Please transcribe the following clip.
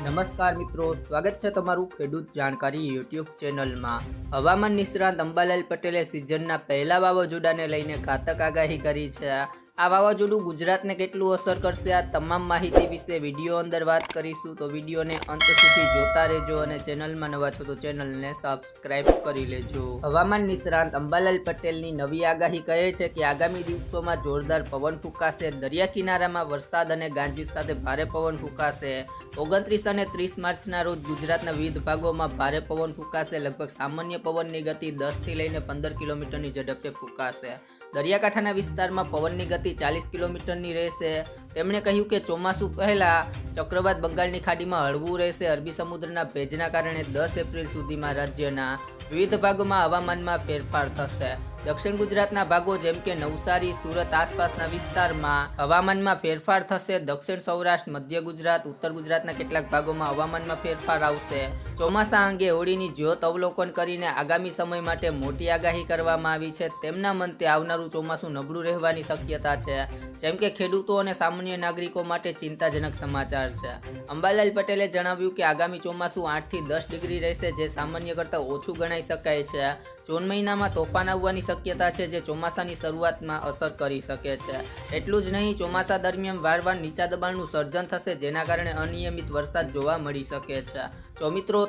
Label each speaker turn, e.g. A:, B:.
A: નમસ્કાર મિત્રો, સ્વાગત છે તમારું ખેડૂત જાણકારી યુટ્યુબ ચેનલમાં. હવામાન નિષ્ણાંત અંબાલાલ પટેલે સિઝનના પહેલા વાવાઝોડાને લઈને ઘાતક આગાહી કરી છે. આ વાવાઝોડું ગુજરાતને કેટલું અસર કરશે? આ તમામ માહિતી વિશે વીડિયો અંદર વાત કરીશું. તો વિડીયોને અંત સુધી જોતા રહેજો અને ચેનલમાં નવા છો તો ચેનલને સબસ્ક્રાઇબ કરી લેજો. હવામાન નિષ્ણાંત અંબાલાલ પટેલની નવી આગાહી કહે છે કે આગામી દિવસોમાં જોરદાર પવન ફૂંકાશે. દરિયા કિનારામાં વરસાદ અને ગાંજવીજ સાથે ભારે પવન ફૂંકાશે. ઓગણત્રીસ અને ત્રીસ માર્ચના રોજ ગુજરાતના વિવિધ ભાગોમાં ભારે પવન ફૂંકાશે. લગભગ સામાન્ય પવનની ગતિ દસથી લઈને પંદર કિલોમીટરની ઝડપે ફૂંકાશે. દરિયાકાંઠાના વિસ્તારમાં પવનની ગતિ ચાલીસ કિલોમીટરની રહેશે. તેમણે કહ્યું કે ચોમાસું પહેલા ચક્રવાત બંગાળની ખાડીમાં હળવું રહેશે. અરબી સમુદ્રના ભેજના કારણે દસ એપ્રિલ સુધીમાં રાજ્યના વિવિધ ભાગોમાં હવામાનમાં ફેરફાર થશે. દક્ષિણ ગુજરાતના ભાગો જેમ કે નવસારી, સુરત આસપાસના વિસ્તારમાં હવામાનમાં ફેરફાર થશે. દક્ષિણ સૌરાષ્ટ્ર, મધ્ય ગુજરાત, ઉત્તર ગુજરાતના કેટલાક ભાગોમાં હવામાનમાં ફેરફાર આવશે. ચોમાસા અંગે હોળીની જ્યોત અવલોકન કરીને આગામી સમય માટે મોટી આગાહી કરવામાં આવી છે. તેમના મતે આવનારું ચોમાસું નબળું રહેવાની શક્યતા છે. જેમ કે ખેડૂતો અને સામાન્ય નાગરિકો માટે ચિંતાજનક સમાચાર છે. અંબાલાલ પટેલે જણાવ્યું કે આગામી ચોમાસું આઠથી દસ ડિગ્રી રહેશે, જે સામાન્ય કરતાં ઓછું ગણાઈ શકાય છે. જૂન મહિનામાં તોફાન આવવાની શક્યતા છે, જે ચોમાસાની શરૂઆતમાં અસર કરી શકે છે. એટલું જ નહીં, ચોમાસા દરમિયાન વારવાર નીચા દબાણનું સર્જન થશે, જેના કારણે અનિયમિત વરસાદ જોવા મળી શકે છે. તો મિત્રો